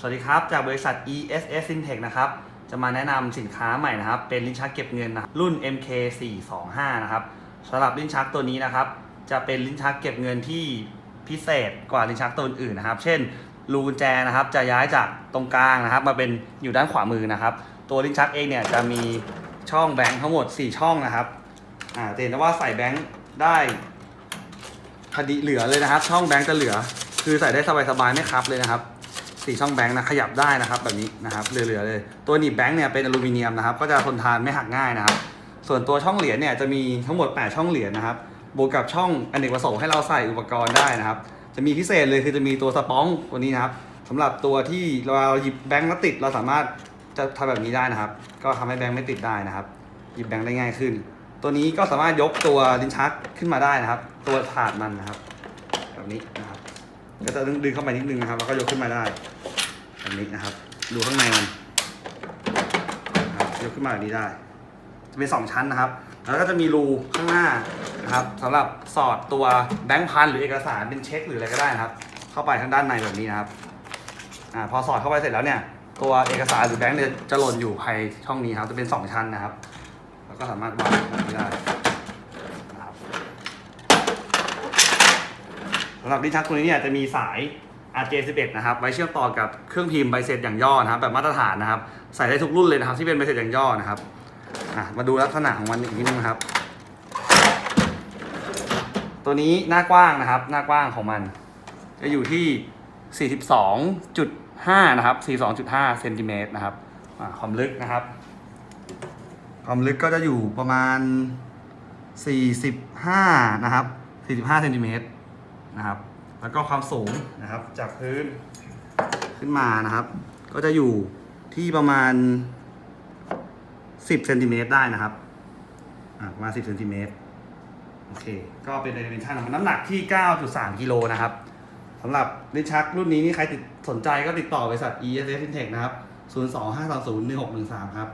สวัสดีครับ จากบริษัท ESS Fintech นะครับ จะมาแนะนำสินค้าใหม่นะครับ เป็นลิ้นชักเก็บเงินนะรุ่น MK425 นะครับสำหรับลิ้นชักตัวนี้นะครับ จะเป็นลิ้นชักเก็บเงินที่พิเศษกว่าลิ้นชักตัวอื่นนะครับ เช่นรูกุญแจนะครับ จะย้ายจากตรงกลางนะครับ มาเป็นอยู่ด้านขวามือนะครับ ตัวลิ้นชักเองเนี่ยจะมีช่องแบงค์ทั้งหมด 4 ช่องนะครับอ่าเห็นได้ว่าใส่แบงค์ได้พอดีเหลือเลยนะครับ ช่องแบงค์จะเหลือ คือใส่ได้สบายๆไม่คับเลยนะครับ สี่ช่องแบงค์นะขยับได้นะครับแบบนี้นะครับเหลือๆเลย ตัวหนีบแบงค์เนี่ยเป็นอลูมิเนียมนะครับก็จะทนทานไม่หักง่ายนะครับ ส่วนตัวช่องเหรียญเนี่ยจะมีทั้งหมด 8 ช่องเหรียญนะครับบวกกับช่องอเนกประสงค์ให้เราใส่อุปกรณ์ได้นะครับ จะมีพิเศษเลยคือจะมีตัวสปองตัวนี้นะครับสำหรับตัวที่เราหยิบแบงค์แล้วติดเราสามารถจะทำแบบนี้ได้นะครับ ก็ทำให้แบงค์ไม่ติดได้นะครับ หยิบแบงค์ได้ง่ายขึ้น ตัวนี้ก็สามารถยกตัวลิ้นชักขึ้นมาได้นะครับ ตัวถาดมันนะครับ แบบนี้นะครับ ก็จะดึงเข้าไปนิดนึงนะครับ แล้วก็ยกขึ้นมาได้แบบนี้นะครับ ดูข้างในมันครับยกขึ้นมาแบบนี้ได้ จะเป็นสองชั้นนะครับ แล้วก็จะมีรูข้างหน้านะครับสำหรับสอดตัวแบงค์พันหรือเอกสารเป็นเช็คหรืออะไรก็ได้นะครับ เข้าไปทางด้านในแบบนี้นะครับอ่าพอสอดเข้าไปเสร็จแล้วเนี่ย ตัวเอกสารหรือแบงค์เนี่ยจะหล่นอยู่ภายช่องนี้ครับ จะเป็นสองชั้นนะครับ แล้วก็สามารถวางแบบนี้ได้นะครับสำหรับลิ้นชักตัวนี้เนี่ยจะมีสาย RJ11 นะครับไว้เชื่อมต่อกับเครื่องพิมพ์ใบเสร็จอย่างย่อนะครับแบบมาตรฐานนะครับ ใส่ได้ทุกรุ่นเลยนะครับ ที่เป็นใบเสร็จอย่างย่อนะครับมาดูลักษณะของมันอีกนิดนึงครับ ตัวนี้หน้ากว้างนะครับ หน้ากว้างของมัน จะอยู่ที่ 42.5 นะครับ 42.5เซนติเมตรนะครับความลึกนะครับ ความลึกก็จะอยู่ประมาณ 45 นะครับ 45เซนติเมตร นะครับ แล้วก็ความสูงนะครับ จากพื้นขึ้นมานะครับ ก็จะอยู่ที่ประมาณ 10เซนติเมตรได้นะครับประมาณ 10เซนติเมตรโอเค ก็เป็นดิเมนชันของมันน้ำหนักที่ 9.3กิโลนะครับสำหรับลิ้นชักรุ่นนี้นี่ใครติดสนใจก็ติดต่อบริษัท ESS Fintech นะครับ 025201613 ครับ